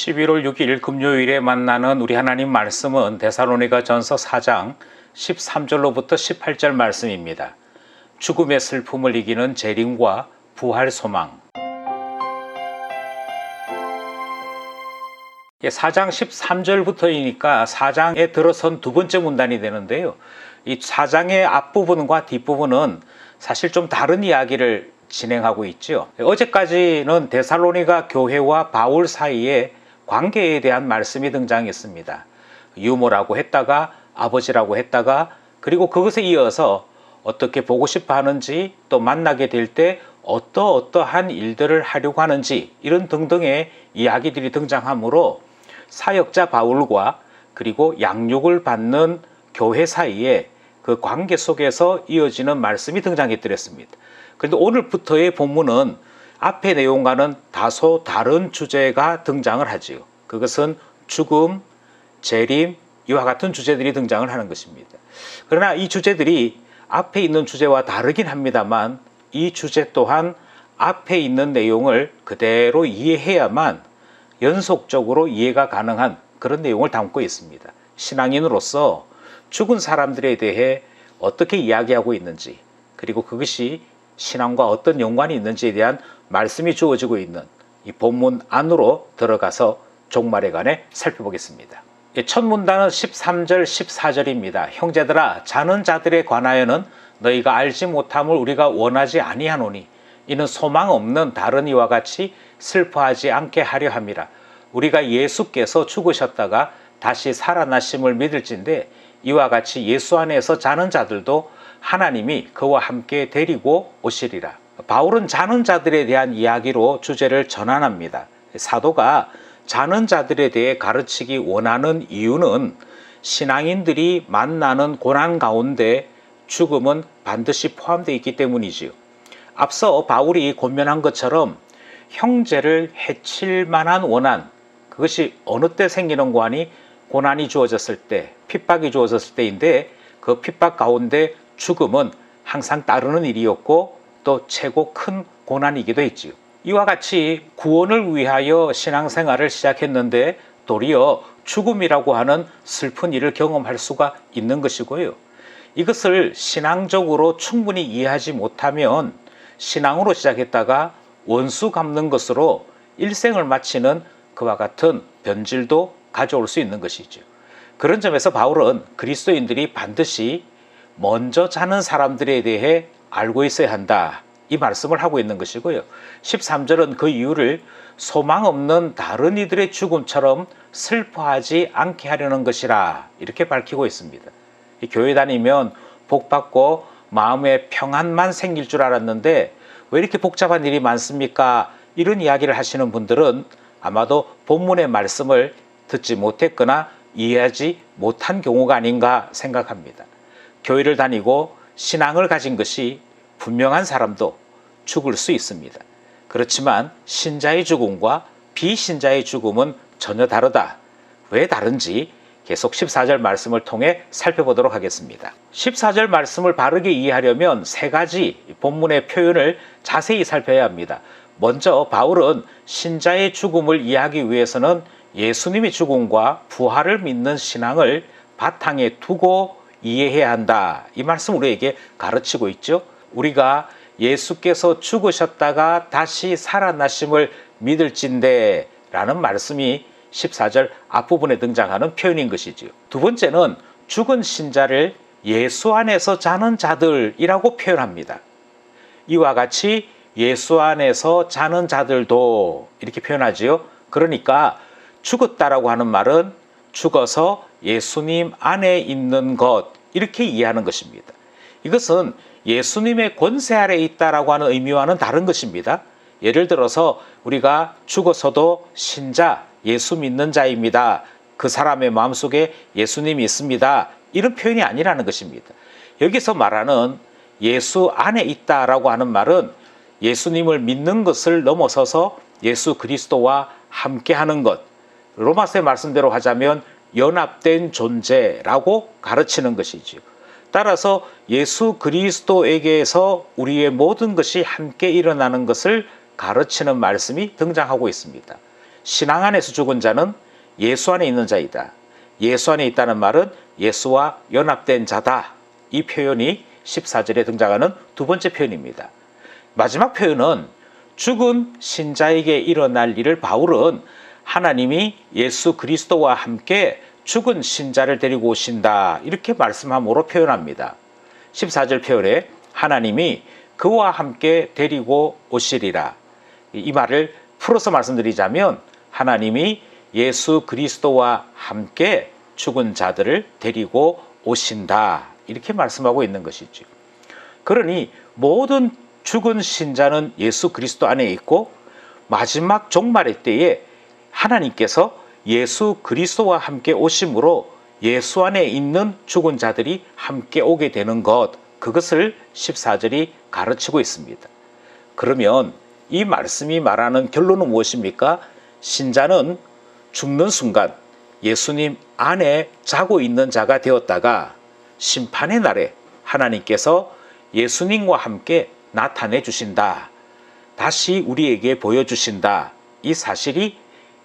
11월 6일 금요일에 만나는 우리 하나님 말씀은 데살로니가 전서 4장 13절로부터 18절 말씀입니다. 죽음의 슬픔을 이기는 재림과 부활 소망. 4장 13절부터이니까 4장에 들어선 두 번째 문단이 되는데요. 이 4장의 앞부분과 뒷부분은 사실 좀 다른 이야기를 진행하고 있죠. 어제까지는 데살로니가 교회와 바울 사이에 관계에 대한 말씀이 등장했습니다. 유모라고 했다가 아버지라고 했다가 그리고 그것에 이어서 어떻게 보고 싶어 하는지 또 만나게 될 때 어떠 어떠한 일들을 하려고 하는지 이런 등등의 이야기들이 등장하므로 사역자 바울과 그리고 양육을 받는 교회 사이에 그 관계 속에서 이어지는 말씀이 등장했더랬습니다. 그런데 오늘부터의 본문은 앞의 내용과는 다소 다른 주제가 등장을 하지요. 그것은 죽음, 재림, 이와 같은 주제들이 등장을 하는 것입니다. 그러나 이 주제들이 앞에 있는 주제와 다르긴 합니다만 이 주제 또한 앞에 있는 내용을 그대로 이해해야만 연속적으로 이해가 가능한 그런 내용을 담고 있습니다. 신앙인으로서 죽은 사람들에 대해 어떻게 이야기하고 있는지 그리고 그것이 신앙과 어떤 연관이 있는지에 대한 말씀이 주어지고 있는 이 본문 안으로 들어가서 종말에 관해 살펴보겠습니다. 첫 문단은 13절, 14절입니다. 형제들아, 자는 자들에 관하여는 너희가 알지 못함을 우리가 원하지 아니하노니 이는 소망 없는 다른 이와 같이 슬퍼하지 않게 하려 함이라. 우리가 예수께서 죽으셨다가 다시 살아나심을 믿을진데 이와 같이 예수 안에서 자는 자들도 하나님이 그와 함께 데리고 오시리라. 바울은 자는 자들에 대한 이야기로 주제를 전환합니다. 사도가 자는 자들에 대해 가르치기 원하는 이유는 신앙인들이 만나는 고난 가운데 죽음은 반드시 포함되어 있기 때문이지요. 앞서 바울이 권면한 것처럼 형제를 해칠 만한 원한, 그것이 어느 때 생기는 고 하니 고난이 주어졌을 때, 핍박이 주어졌을 때인데 그 핍박 가운데 죽음은 항상 따르는 일이었고 또 최고 큰 고난이기도 했지요. 이와 같이 구원을 위하여 신앙생활을 시작했는데 도리어 죽음이라고 하는 슬픈 일을 경험할 수가 있는 것이고요. 이것을 신앙적으로 충분히 이해하지 못하면 신앙으로 시작했다가 원수 갚는 것으로 일생을 마치는 그와 같은 변질도 가져올 수 있는 것이죠. 그런 점에서 바울은 그리스도인들이 반드시 먼저 자는 사람들에 대해 알고 있어야 한다. 이 말씀을 하고 있는 것이고요. 13절은 그 이유를 소망 없는 다른 이들의 죽음처럼 슬퍼하지 않게 하려는 것이라 이렇게 밝히고 있습니다. 교회 다니면 복 받고 마음에 평안만 생길 줄 알았는데 왜 이렇게 복잡한 일이 많습니까? 이런 이야기를 하시는 분들은 아마도 본문의 말씀을 듣지 못했거나 이해하지 못한 경우가 아닌가 생각합니다. 교회를 다니고 신앙을 가진 것이 분명한 사람도 죽을 수 있습니다. 그렇지만 신자의 죽음과 비신자의 죽음은 전혀 다르다. 왜 다른지 계속 14절 말씀을 통해 살펴보도록 하겠습니다. 14절 말씀을 바르게 이해하려면 세 가지 본문의 표현을 자세히 살펴야 합니다. 먼저 바울은 신자의 죽음을 이해하기 위해서는 예수님의 죽음과 부활을 믿는 신앙을 바탕에 두고 이해해야 한다. 이 말씀 우리에게 가르치고 있죠. 우리가 예수께서 죽으셨다가 다시 살아나심을 믿을진데 라는 말씀이 14절 앞부분에 등장하는 표현인 것이지요. 두 번째는 죽은 신자를 예수 안에서 자는 자들이라고 표현합니다. 이와 같이 예수 안에서 자는 자들도 이렇게 표현하지요. 그러니까 죽었다라고 하는 말은 죽어서 예수님 안에 있는 것 이렇게 이해하는 것입니다. 이것은 예수님의 권세 아래 있다라고 하는 의미와는 다른 것입니다. 예를 들어서 우리가 죽어서도 신자, 예수 믿는 자입니다. 그 사람의 마음속에 예수님이 있습니다. 이런 표현이 아니라는 것입니다. 여기서 말하는 예수 안에 있다라고 하는 말은 예수님을 믿는 것을 넘어서서 예수 그리스도와 함께 하는 것. 로마서의 말씀대로 하자면 연합된 존재라고 가르치는 것이지요. 따라서 예수 그리스도에게서 우리의 모든 것이 함께 일어나는 것을 가르치는 말씀이 등장하고 있습니다. 신앙 안에서 죽은 자는 예수 안에 있는 자이다. 예수 안에 있다는 말은 예수와 연합된 자다. 이 표현이 14절에 등장하는 두 번째 표현입니다. 마지막 표현은 죽은 신자에게 일어날 일을 바울은 하나님이 예수 그리스도와 함께 죽은 신자를 데리고 오신다. 이렇게 말씀함으로 표현합니다. 14절 표현에 하나님이 그와 함께 데리고 오시리라. 이 말을 풀어서 말씀드리자면 하나님이 예수 그리스도와 함께 죽은 자들을 데리고 오신다. 이렇게 말씀하고 있는 것이죠. 그러니 모든 죽은 신자는 예수 그리스도 안에 있고 마지막 종말의 때에 하나님께서 예수 그리스도와 함께 오심으로 예수 안에 있는 죽은 자들이 함께 오게 되는 것, 그것을 14절이 가르치고 있습니다. 그러면 이 말씀이 말하는 결론은 무엇입니까? 신자는 죽는 순간 예수님 안에 자고 있는 자가 되었다가 심판의 날에 하나님께서 예수님과 함께 나타내 주신다. 다시 우리에게 보여주신다. 이 사실이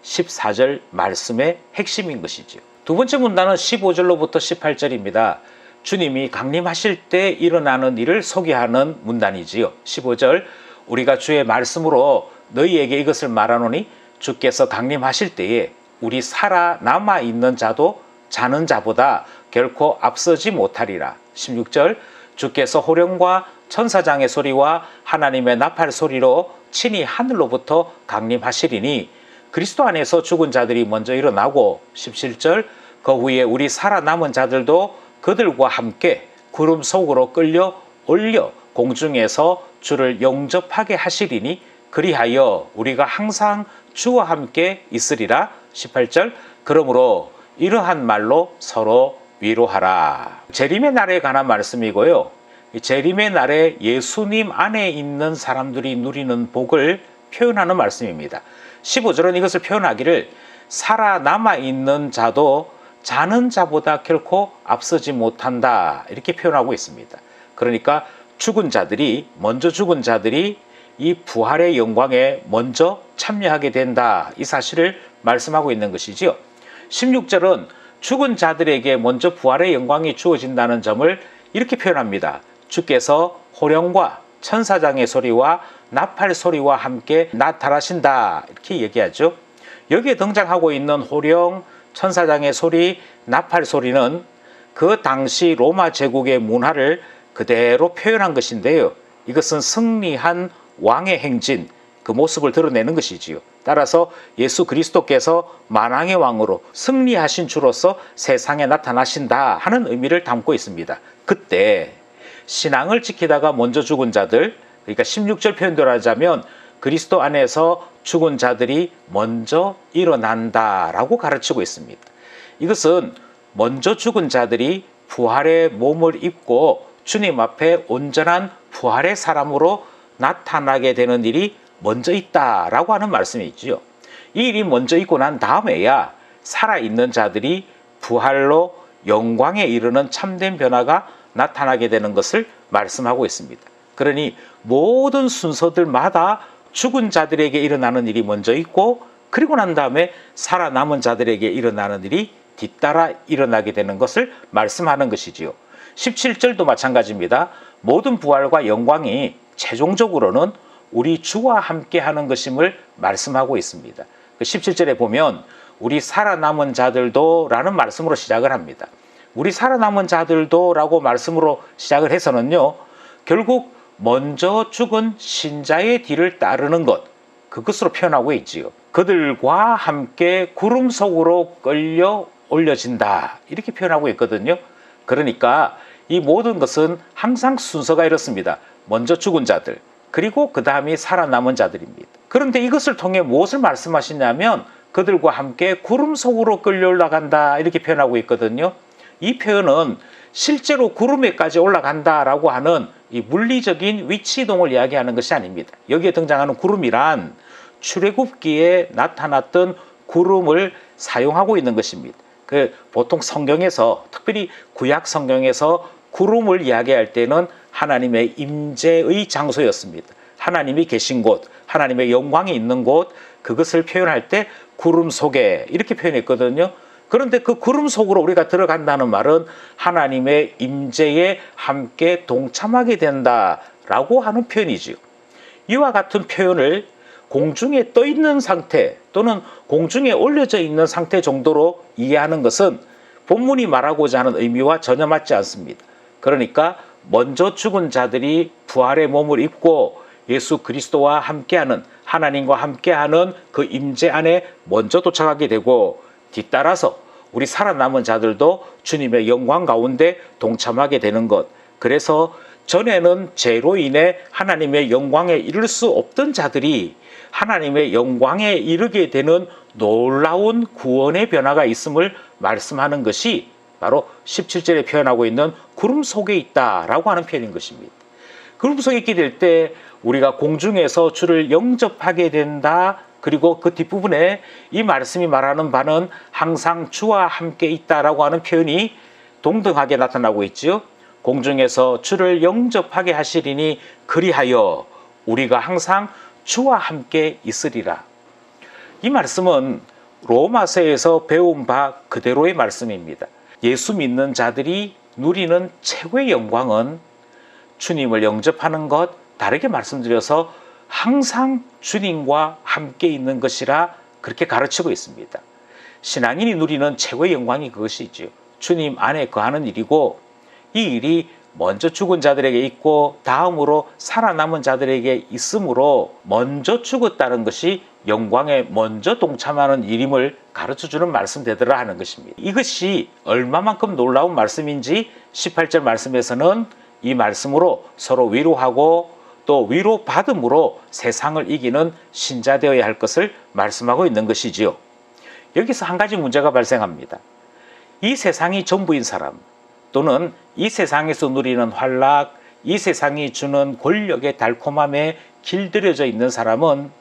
14절 말씀의 핵심인 것이지요. 두 번째 문단은 15절로부터 18절입니다. 주님이 강림하실 때 일어나는 일을 소개하는 문단이지요. 15절 우리가 주의 말씀으로 너희에게 이것을 말하노니 주께서 강림하실 때에 우리 살아 남아 있는 자도 자는 자보다 결코 앞서지 못하리라. 16절 주께서 호령과 천사장의 소리와 하나님의 나팔 소리로 친히 하늘로부터 강림하시리니 그리스도 안에서 죽은 자들이 먼저 일어나고 17절 그 후에 우리 살아남은 자들도 그들과 함께 구름 속으로 끌려 올려 공중에서 주를 영접하게 하시리니 그리하여 우리가 항상 주와 함께 있으리라. 18절 그러므로 이러한 말로 서로 위로하라. 재림의 날에 관한 말씀이고요. 재림의 날에 예수님 안에 있는 사람들이 누리는 복을 표현하는 말씀입니다 15절은 이것을 표현하기를 살아남아 있는 자도 자는 자보다 결코 앞서지 못한다 이렇게 표현하고 있습니다 그러니까 죽은 자들이 먼저 죽은 자들이 이 부활의 영광에 먼저 참여하게 된다. 이 사실을 말씀하고 있는 것이지요. 16절은 죽은 자들에게 먼저 부활의 영광이 주어진다는 점을 이렇게 표현합니다. 주께서 호령과 천사장의 소리와 나팔 소리와 함께 나타나신다. 이렇게 얘기하죠. 여기에 등장하고 있는 호령, 천사장의 소리, 나팔 소리는 그 당시 로마 제국의 문화를 그대로 표현한 것인데요. 이것은 승리한 왕의 행진, 그 모습을 드러내는 것이지요. 따라서 예수 그리스도께서 만왕의 왕으로 승리하신 주로서 세상에 나타나신다 하는 의미를 담고 있습니다. 그때 신앙을 지키다가 먼저 죽은 자들, 그러니까 16절 표현대로 하자면 그리스도 안에서 죽은 자들이 먼저 일어난다라고 가르치고 있습니다. 이것은 먼저 죽은 자들이 부활의 몸을 입고 주님 앞에 온전한 부활의 사람으로 나타나게 되는 일이 먼저 있다라고 하는 말씀이 있지요. 이 일이 먼저 있고 난 다음에야 살아있는 자들이 부활로 영광에 이르는 참된 변화가 나타나게 되는 것을 말씀하고 있습니다. 그러니 모든 순서들마다 죽은 자들에게 일어나는 일이 먼저 있고 그리고 난 다음에 살아남은 자들에게 일어나는 일이 뒤따라 일어나게 되는 것을 말씀하는 것이지요. 17절도 마찬가지입니다. 모든 부활과 영광이 최종적으로는 우리 주와 함께 하는 것임을 말씀하고 있습니다. 17절에 보면 우리 살아남은 자들도 라는 말씀으로 시작을 합니다. 우리 살아남은 자들도 라고 말씀으로 시작을 해서는요, 결국 먼저 죽은 신자의 뒤를 따르는 것, 그것으로 표현하고 있지요. 그들과 함께 구름 속으로 끌려 올려진다. 이렇게 표현하고 있거든요. 그러니까 이 모든 것은 항상 순서가 이렇습니다. 먼저 죽은 자들, 그리고 그 다음이 살아남은 자들입니다. 그런데 이것을 통해 무엇을 말씀하시냐면 그들과 함께 구름 속으로 끌려 올라간다 이렇게 표현하고 있거든요. 이 표현은 실제로 구름에까지 올라간다라고 하는 이 물리적인 위치 이동을 이야기하는 것이 아닙니다. 여기에 등장하는 구름이란 출애굽기에 나타났던 구름을 사용하고 있는 것입니다. 그 보통 성경에서 특별히 구약 성경에서 구름을 이야기할 때는 하나님의 임재의 장소였습니다. 하나님이 계신 곳, 하나님의 영광이 있는 곳, 그것을 표현할 때 구름 속에 이렇게 표현했거든요. 그런데 그 구름 속으로 우리가 들어간다는 말은 하나님의 임재에 함께 동참하게 된다라고 하는 표현이지요. 이와 같은 표현을 공중에 떠 있는 상태 또는 공중에 올려져 있는 상태 정도로 이해하는 것은 본문이 말하고자 하는 의미와 전혀 맞지 않습니다. 그러니까 먼저 죽은 자들이 부활의 몸을 입고 예수 그리스도와 함께하는 하나님과 함께하는 그 임재 안에 먼저 도착하게 되고 뒤따라서 우리 살아남은 자들도 주님의 영광 가운데 동참하게 되는 것. 그래서 전에는 죄로 인해 하나님의 영광에 이를 수 없던 자들이 하나님의 영광에 이르게 되는 놀라운 구원의 변화가 있음을 말씀하는 것이 바로 17절에 표현하고 있는 구름 속에 있다라고 하는 표현인 것입니다. 구름 속에 있게 될 때 우리가 공중에서 주를 영접하게 된다. 그리고 그 뒷부분에 이 말씀이 말하는 바는 항상 주와 함께 있다라고 하는 표현이 동등하게 나타나고 있지요. 공중에서 주를 영접하게 하시리니 그리하여 우리가 항상 주와 함께 있으리라. 이 말씀은 로마서에서 배운 바 그대로의 말씀입니다. 예수 믿는 자들이 누리는 최고의 영광은 주님을 영접하는 것, 다르게 말씀드려서 항상 주님과 함께 있는 것이라 그렇게 가르치고 있습니다. 신앙인이 누리는 최고의 영광이 그것이지요. 주님 안에 거하는 일이고 이 일이 먼저 죽은 자들에게 있고 다음으로 살아남은 자들에게 있으므로 먼저 죽었다는 것이 영광에 먼저 동참하는 일임을 가르쳐 주는 말씀 되더라 하는 것입니다. 이것이 얼마만큼 놀라운 말씀인지 18절 말씀에서는 이 말씀으로 서로 위로하고 또 위로 받음으로 세상을 이기는 신자 되어야 할 것을 말씀하고 있는 것이지요. 여기서 한 가지 문제가 발생합니다. 이 세상이 전부인 사람 또는 이 세상에서 누리는 환락, 이 세상이 주는 권력의 달콤함에 길들여져 있는 사람은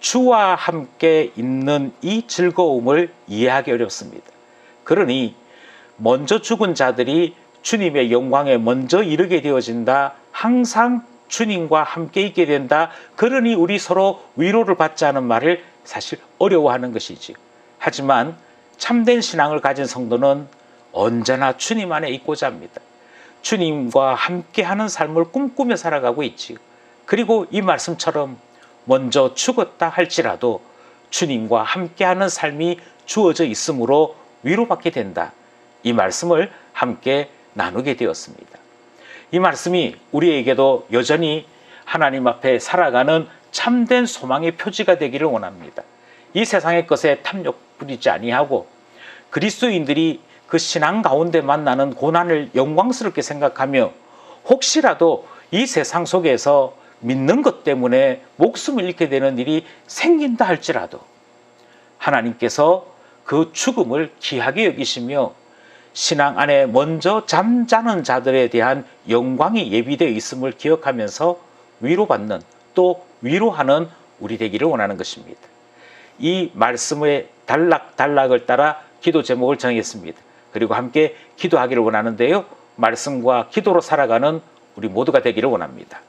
주와 함께 있는 이 즐거움을 이해하기 어렵습니다. 그러니 먼저 죽은 자들이 주님의 영광에 먼저 이르게 되어진다. 항상 주님과 함께 있게 된다. 그러니 우리 서로 위로를 받자는 말을 사실 어려워하는 것이지. 하지만 참된 신앙을 가진 성도는 언제나 주님 안에 있고자 합니다. 주님과 함께하는 삶을 꿈꾸며 살아가고 있지. 그리고 이 말씀처럼 먼저 죽었다 할지라도 주님과 함께하는 삶이 주어져 있으므로 위로받게 된다. 이 말씀을 함께 나누게 되었습니다. 이 말씀이 우리에게도 여전히 하나님 앞에 살아가는 참된 소망의 표지가 되기를 원합니다. 이 세상의 것에 탐욕 부리지 아니하고 그리스도인들이 그 신앙 가운데 만나는 고난을 영광스럽게 생각하며 혹시라도 이 세상 속에서 믿는 것 때문에 목숨을 잃게 되는 일이 생긴다 할지라도 하나님께서 그 죽음을 귀하게 여기시며 신앙 안에 먼저 잠자는 자들에 대한 영광이 예비되어 있음을 기억하면서 위로받는 또 위로하는 우리 되기를 원하는 것입니다. 이 말씀의 단락단락을 따라 기도 제목을 정했습니다. 그리고 함께 기도하기를 원하는데요. 말씀과 기도로 살아가는 우리 모두가 되기를 원합니다.